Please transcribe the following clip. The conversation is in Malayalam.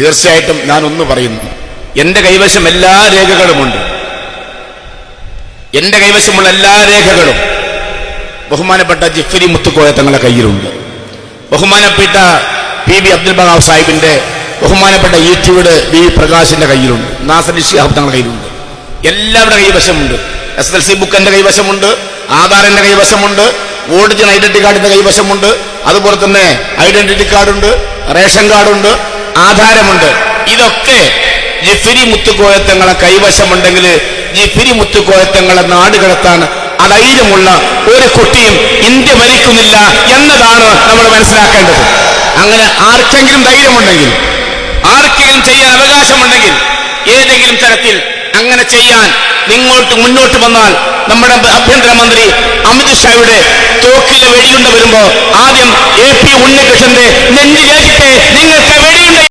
തീർച്ചയായിട്ടും ഞാൻ ഒന്ന് പറയുന്നു. എന്റെ കൈവശം എല്ലാ രേഖകളുമുണ്ട്. എന്റെ കൈവശമുള്ള എല്ലാ രേഖകളും ബഹുമാനപ്പെട്ട ജിഫരി മുത്തുക്കോയ തങ്ങളുടെ കയ്യിലുണ്ട്. ബഹുമാനപ്പെട്ട പി ബി അബ്ദുൽ ബഹാബ് സാഹിബിന്റെ ബഹുമാനപ്പെട്ട യൂട്യൂബ് ബി വി പ്രകാശിന്റെ കയ്യിലുണ്ട്. നാസർ ഷിഹാബ് തങ്ങളുടെ കയ്യിലുണ്ട്. എല്ലാവരുടെ കൈവശമുണ്ട്. എസ് എൽ സി ബുക്ക് എന്റെ കൈവശമുണ്ട്. ആധാറിന്റെ കൈവശമുണ്ട്. ഓറിജിനൽ ഐഡന്റിറ്റി കാർഡിന്റെ കൈവശമുണ്ട്. അതുപോലെ തന്നെ ഐഡന്റിറ്റി കാർഡുണ്ട്. റേഷൻ കാർഡുണ്ട്. ആധാരമുണ്ട്. ഇതൊക്കെ ജിഫിരി മുത്തുകോയത്തങ്ങളെ കൈവശമുണ്ടെങ്കിൽ ജിഫിരി മുത്തുകോയത്തങ്ങളെ നാട് കടത്താൻ അധൈര്യമുള്ള ഒരു കുട്ടിയും ഇന്ത്യ ഭരിക്കുന്നില്ല എന്നതാണ് നമ്മൾ മനസ്സിലാക്കേണ്ടത്. അങ്ങനെ ആർക്കെങ്കിലും ധൈര്യമുണ്ടെങ്കിൽ ആർക്കെങ്കിലും ചെയ്യാൻ അവകാശമുണ്ടെങ്കിൽ ഏതെങ്കിലും തരത്തിൽ അങ്ങനെ ചെയ്യാൻ നിങ്ങോട്ട് മുന്നോട്ട് വന്നാൽ നമ്മുടെ ആഭ്യന്തരമന്ത്രി അമിത്ഷായുടെ തോക്കിലെ വെടിയുണ്ട വരുമ്പോ ആദ്യം എ പി ഉണ്ണികൃഷ്ണന്റെ നെഞ്ചിലേറ്റിട്ട് നിങ്ങൾക്ക്